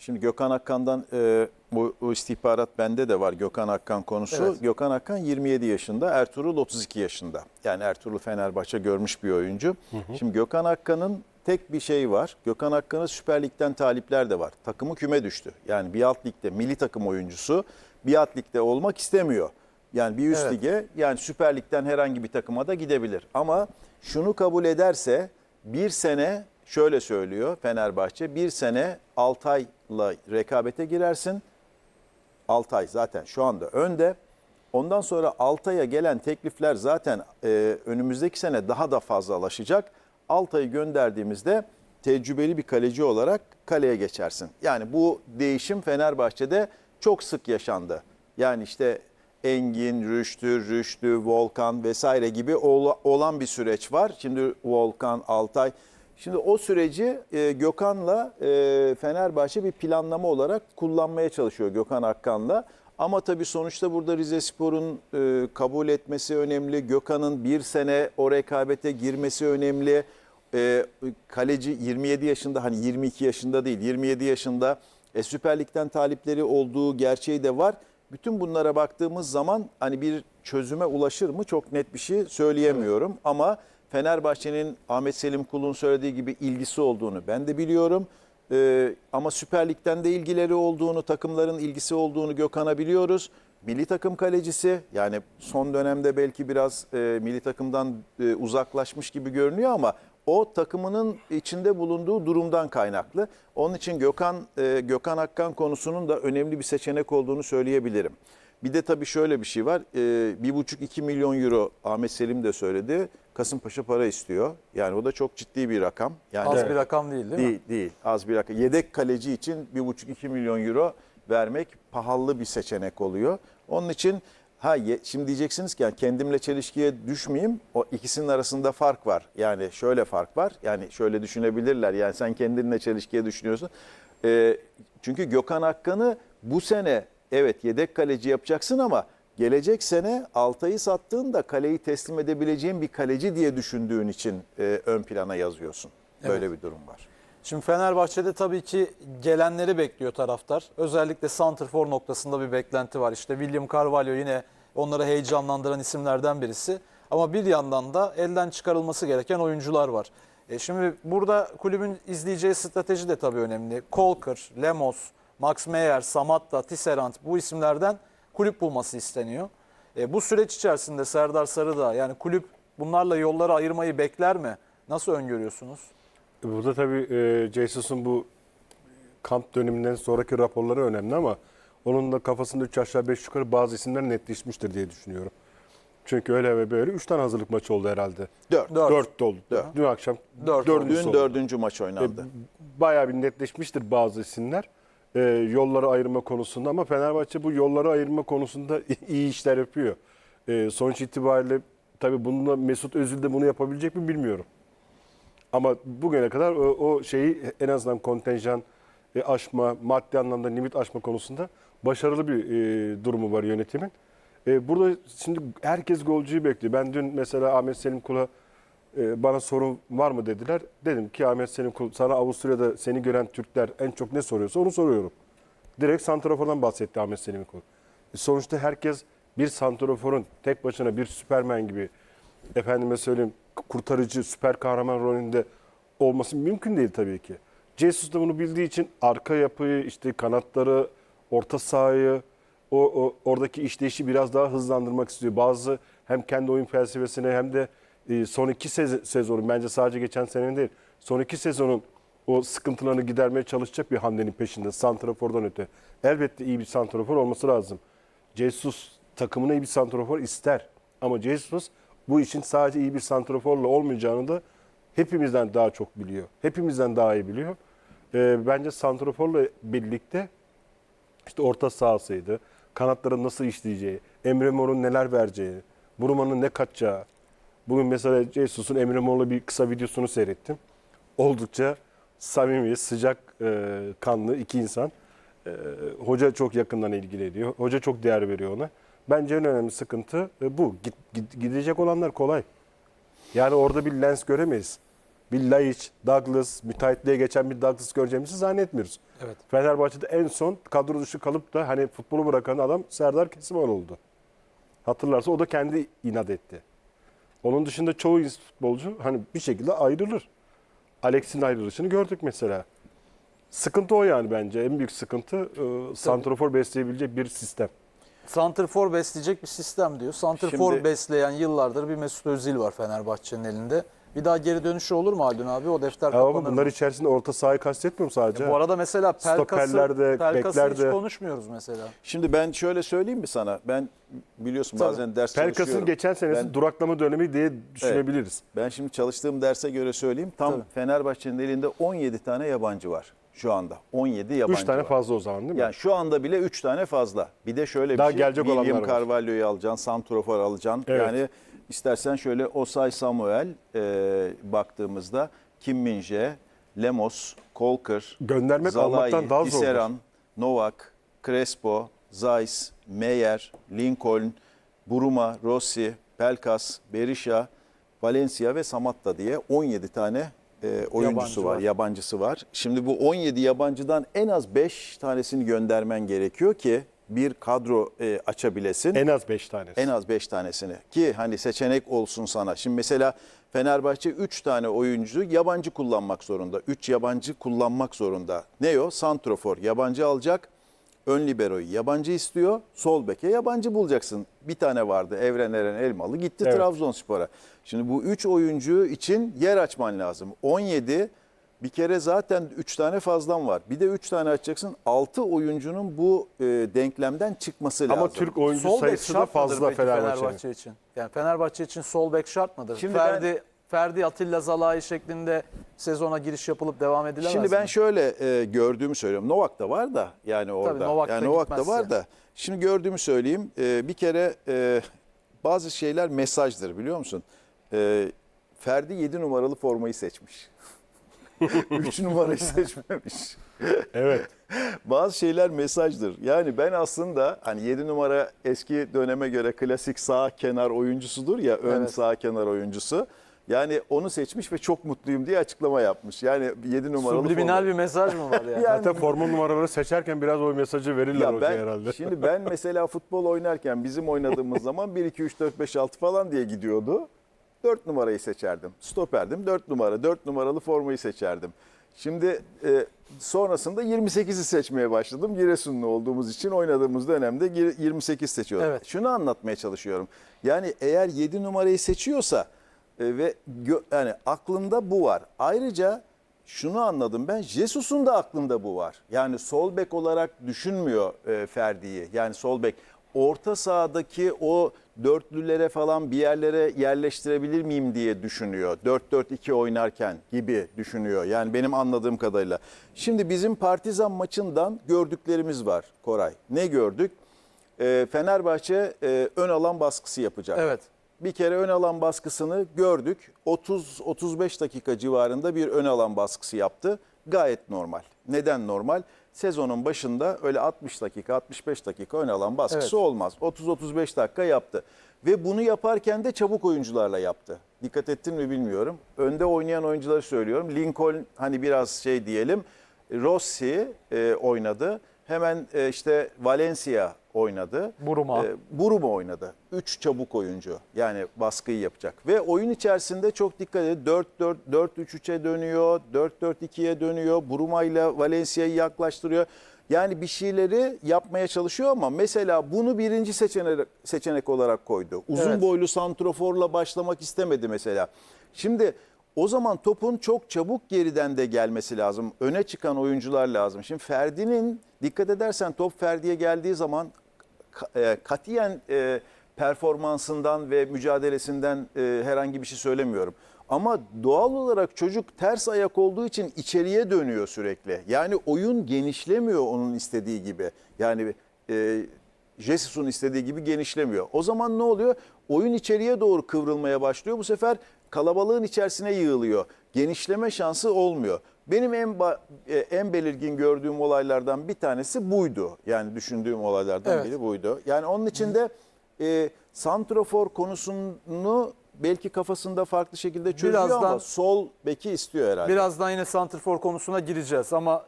Şimdi Gökhan Akkan'dan e, bu, bu istihbarat bende de var Gökhan Akkan konusu. Evet. Gökhan Akkan 27 yaşında, Ertuğrul 32 yaşında. Yani Ertuğrul Fenerbahçe görmüş bir oyuncu. Şimdi Gökhan Akkan'ın tek bir şeyi var. Gökhan Akkan'a Süper Lig'den talipler de var. Takımı küme düştü. Yani bir alt ligde milli takım oyuncusu bir alt ligde olmak istemiyor. Yani bir üst Evet. lige yani Süper Lig'den herhangi bir takıma da gidebilir. Ama şunu kabul ederse bir sene şöyle söylüyor Fenerbahçe bir sene Altay'la rekabete girersin. Altay zaten şu anda önde. Ondan sonra Altay'a gelen teklifler zaten e, önümüzdeki sene daha da fazlalaşacak. Altay'ı gönderdiğimizde tecrübeli bir kaleci olarak kaleye geçersin. Yani bu değişim Fenerbahçe'de çok sık yaşandı. Yani işte Engin, Rüştü, Rüştü, Volkan vesaire gibi ola- olan bir süreç var. Şimdi Volkan, Altay. Şimdi o süreci e, Gökhan'la e, Fenerbahçe bir planlama olarak kullanmaya çalışıyor Gökhan Akkan'la. Ama tabii sonuçta burada Rize Spor'un e, kabul etmesi önemli. Gökhan'ın bir sene o rekabete girmesi önemli. E, kaleci 27 yaşında hani 22 yaşında değil 27 yaşında e, Süper Lig'den talipleri olduğu gerçeği de var. Bütün bunlara baktığımız zaman hani bir çözüme ulaşır mı çok net bir şey söyleyemiyorum. Ama Fenerbahçe'nin Ahmet Selim Kul'un söylediği gibi ilgisi olduğunu ben de biliyorum. Ee, ama Süper Lig'den de ilgileri olduğunu, takımların ilgisi olduğunu Gökhan'a biliyoruz. Milli takım kalecisi yani son dönemde belki biraz e, milli takımdan e, uzaklaşmış gibi görünüyor ama o takımının içinde bulunduğu durumdan kaynaklı. Onun için Gökhan e, Gökhan Akkan konusunun da önemli bir seçenek olduğunu söyleyebilirim. Bir de tabii şöyle bir şey var. Buçuk iki milyon euro Ahmet Selim de söyledi. Kasımpaşa para istiyor. Yani o da çok ciddi bir rakam. Yani Az bir rakam değil değil, mi? Değil, değil. Az bir rakam. Yedek kaleci için bir buçuk iki milyon euro vermek pahalı bir seçenek oluyor. Onun için ha ye- şimdi diyeceksiniz ki yani kendimle çelişkiye düşmeyeyim. O ikisinin arasında fark var. Yani şöyle fark var. Yani şöyle düşünebilirler. Yani sen kendinle çelişkiye düşünüyorsun. Ee, çünkü Gökhan Akkan'ı bu sene evet yedek kaleci yapacaksın ama gelecek sene Altay'ı sattığında kaleyi teslim edebileceğin bir kaleci diye düşündüğün için e, ön plana yazıyorsun. Böyle bir durum var. Şimdi Fenerbahçe'de tabii ki gelenleri bekliyor taraftar. Özellikle santrfor noktasında bir beklenti var. İşte William Carvalho yine onları heyecanlandıran isimlerden birisi. Ama bir yandan da elden çıkarılması gereken oyuncular var. E şimdi burada kulübün izleyeceği strateji de tabii önemli. Kolkır, Lemos, Max Meyer, Samatta, Tisserand bu isimlerden kulüp bulması isteniyor. E, bu süreç içerisinde Serdar Sarıdağ yani kulüp bunlarla yolları ayırmayı bekler mi? Nasıl öngörüyorsunuz? Burada tabii e, Jesus'un bu kamp döneminden sonraki raporları önemli ama onun da kafasında 3 aşağı 5 yukarı bazı isimler netleşmiştir diye düşünüyorum. Çünkü öyle ve böyle 3 tane hazırlık maçı oldu herhalde. Dört. Dört. 4 oldu. Dört. Dün akşam Dört dördüncüsü Dün oldu. dördüncü maç oynandı. E, bayağı bir netleşmiştir bazı isimler. E, yolları ayırma konusunda ama Fenerbahçe bu yolları ayırma konusunda iyi işler yapıyor. E, sonuç itibariyle tabii bununla Mesut Özil de bunu yapabilecek mi bilmiyorum. Ama bugüne kadar o, o şeyi en azından kontenjan e, aşma, maddi anlamda limit aşma konusunda başarılı bir e, durumu var yönetimin. E, burada şimdi herkes golcüyü bekliyor. Ben dün mesela Ahmet Selim Kul'a bana sorun var mı dediler. Dedim ki Ahmet Selim Kul sana Avusturya'da seni gören Türkler en çok ne soruyorsa onu soruyorum. Direkt santrafordan bahsetti Ahmet Selim Kul. E, sonuçta herkes bir santraforun tek başına bir süpermen gibi efendime söyleyeyim kurtarıcı, süper kahraman rolünde olması mümkün değil tabii ki. Jesus da bunu bildiği için arka yapıyı, işte kanatları, orta sahayı, o, o oradaki işleyişi biraz daha hızlandırmak istiyor. Bazı hem kendi oyun felsefesine hem de e, son iki sez- sezonun bence sadece geçen senenin değil, son iki sezonun o sıkıntılarını gidermeye çalışacak bir hamlenin peşinde santrafordan öte. Elbette iyi bir santrafor olması lazım. Jesus takımına iyi bir santrafor ister. Ama Jesus bu işin sadece iyi bir santraforla olmayacağını da hepimizden daha çok biliyor. Hepimizden daha iyi biliyor. Ee, bence santraforla birlikte işte orta sahasıydı, kanatların nasıl işleyeceği, Emre Mor'un neler vereceği, Buruma'nın ne kaçacağı. Bugün mesela Jesus'un Emre Mor'la bir kısa videosunu seyrettim. Oldukça samimi, sıcak e, kanlı iki insan. E, hoca çok yakından ilgileniyor. Hoca çok değer veriyor ona. Bence en önemli sıkıntı e, bu. Git, git- gidecek olanlar kolay. Yani orada bir lens göremeyiz. bir Laiç, Douglas, müteahhitliğe geçen bir Douglas göreceğimizi zannetmiyoruz. Evet. Fenerbahçe'de en son kadro dışı kalıp da hani futbolu bırakan adam Serdar Kesimoğlu oldu. Hatırlarsa o da kendi inat etti. Onun dışında çoğu futbolcu hani bir şekilde ayrılır. Alex'in ayrılışını gördük mesela. Sıkıntı o yani bence. En büyük sıkıntı e, santrofor besleyebilecek bir sistem. Santrfor besleyecek bir sistem diyor. Santrfor Şimdi- besleyen yıllardır bir Mesut Özil var Fenerbahçe'nin elinde. Bir daha geri dönüşü olur mu Haldun abi? O defter Ama kapanır bunlar mı? içerisinde orta sahayı kastetmiyorum sadece. Bu arada mesela Pelkas'ı, Stoperlerde, Pelkas'ı hiç beklerde. konuşmuyoruz mesela. Şimdi ben şöyle söyleyeyim mi sana? Ben biliyorsun Tabii. bazen ders Pelkas'ın çalışıyorum. geçen senesi Ben- duraklama dönemi diye düşünebiliriz. Ben şimdi çalıştığım derse göre söyleyeyim. Tam Tabii. Fenerbahçe'nin elinde 17 tane yabancı var şu anda. 17 yabancı 3 tane var. fazla o zaman değil mi? Yani şu anda bile 3 tane fazla. Bir de şöyle bir Daha şey. gelecek William. Carvalho'yu alacaksın, Santrofor alacaksın. Evet. Yani istersen şöyle Osay Samuel e, baktığımızda Kim Min-jae, Lemos, Kolker, Göndermek Zalai, almaktan daha zordur. Tisserand, Novak, Crespo, Zeiss, Meyer, Lincoln, Buruma, Rossi, Pelkas, Berisha, Valencia ve Samatta diye 17 tane e, oyuncusu Yabancı var, var. yabancısı var. Şimdi bu 17 yabancıdan en az 5 tanesini göndermen gerekiyor ki bir kadro e, açabilesin. En az 5 tanesi. En az 5 tanesini ki hani seçenek olsun sana. Şimdi mesela Fenerbahçe 3 tane oyuncu yabancı kullanmak zorunda. 3 yabancı kullanmak zorunda. Ne o? Santrofor yabancı alacak. Ön liberoyu yabancı istiyor. Sol beke yabancı bulacaksın. Bir tane vardı Evren Eren Elmalı gitti Evet. Trabzonspor'a. Şimdi bu 3 oyuncu için yer açman lazım. 17 bir kere zaten 3 tane fazlan var. Bir de 3 tane açacaksın. 6 oyuncunun bu e, denklemden çıkması lazım. Ama Türk oyuncu Sol sayısı da fazla peki Fenerbahçe'nin. Fenerbahçe için? Yani Fenerbahçe için sol bek şart mıdır? Şimdi Ferdi Ferdi Atilla Zalai şeklinde sezona giriş yapılıp devam edilemez Şimdi ben mi? şöyle e, gördüğümü söylüyorum. Novak da var da yani orada. Novak da yani Novak da var da. Şimdi gördüğümü söyleyeyim. E, bir kere e, bazı şeyler mesajdır biliyor musun? E, Ferdi 7 numaralı formayı seçmiş. 3 numarayı seçmemiş. Evet. Bazı şeyler mesajdır. Yani ben aslında hani 7 numara eski döneme göre klasik sağ kenar oyuncusudur ya ön Evet. sağ kenar oyuncusu. Yani onu seçmiş ve çok mutluyum diye açıklama yapmış. Yani 7 numaralı Subliminal forma. bir mesaj mı var yani? Yani- Zaten forma numaraları seçerken biraz o mesajı verirler Ya hocaya ben, herhalde. Şimdi ben mesela futbol oynarken bizim oynadığımız zaman 1 2 3 4 5 6 falan diye gidiyordu. 4 numarayı seçerdim. Stoperdim 4 numara. 4 numaralı formayı seçerdim. Şimdi e, sonrasında 28'i seçmeye başladım. Giresunlu olduğumuz için oynadığımız dönemde gir- 28 seçiyorum. Evet. Şunu anlatmaya çalışıyorum. Yani eğer 7 numarayı seçiyorsa e, ve yani aklında bu var. Ayrıca şunu anladım ben Jesus'un da aklında bu var. Yani sol bek olarak düşünmüyor e, Ferdi'yi. Yani sol bek orta sahadaki o dörtlülere falan bir yerlere yerleştirebilir miyim diye düşünüyor. 4-4-2 oynarken gibi düşünüyor. Yani benim anladığım kadarıyla. Şimdi bizim Partizan maçından gördüklerimiz var Koray. Ne gördük? E, Fenerbahçe e, ön alan baskısı yapacak. Evet. Bir kere ön alan baskısını gördük. 30-35 dakika civarında bir ön alan baskısı yaptı. Gayet normal. Neden normal? Sezonun başında öyle 60 dakika, 65 dakika ön alan baskısı Evet. olmaz. 30-35 dakika yaptı. Ve bunu yaparken de çabuk oyuncularla yaptı. Dikkat ettin mi bilmiyorum. Önde oynayan oyuncuları söylüyorum. Lincoln hani biraz şey diyelim. Rossi e, oynadı. Hemen e, işte Valencia oynadı. Buruma. E, Buruma oynadı. 3 çabuk oyuncu. Yani baskıyı yapacak. Ve oyun içerisinde çok dikkat edin. 4-4 4-3-3'e dönüyor. 4-4-2'ye dönüyor. Buruma ile Valencia'yı yaklaştırıyor. Yani bir şeyleri yapmaya çalışıyor ama mesela bunu birinci seçenek, seçenek olarak koydu. Uzun Evet. boylu santroforla başlamak istemedi mesela. Şimdi o zaman topun çok çabuk geriden de gelmesi lazım. Öne çıkan oyuncular lazım. Şimdi Ferdi'nin dikkat edersen top Ferdi'ye geldiği zaman e, katiyen e, performansından ve mücadelesinden e, herhangi bir şey söylemiyorum. Ama doğal olarak çocuk ters ayak olduğu için içeriye dönüyor sürekli. Yani oyun genişlemiyor onun istediği gibi. Yani e, Jesus'un istediği gibi genişlemiyor. O zaman ne oluyor? Oyun içeriye doğru kıvrılmaya başlıyor. Bu sefer kalabalığın içerisine yığılıyor. Genişleme şansı olmuyor. Benim en e, en belirgin gördüğüm olaylardan bir tanesi buydu. Yani düşündüğüm olaylardan Evet. biri buydu. Yani onun için de e, santrofor konusunu belki kafasında farklı şekilde çözüyor Birazdan- ama sol beki istiyor herhalde. Birazdan yine santrfor konusuna gireceğiz ama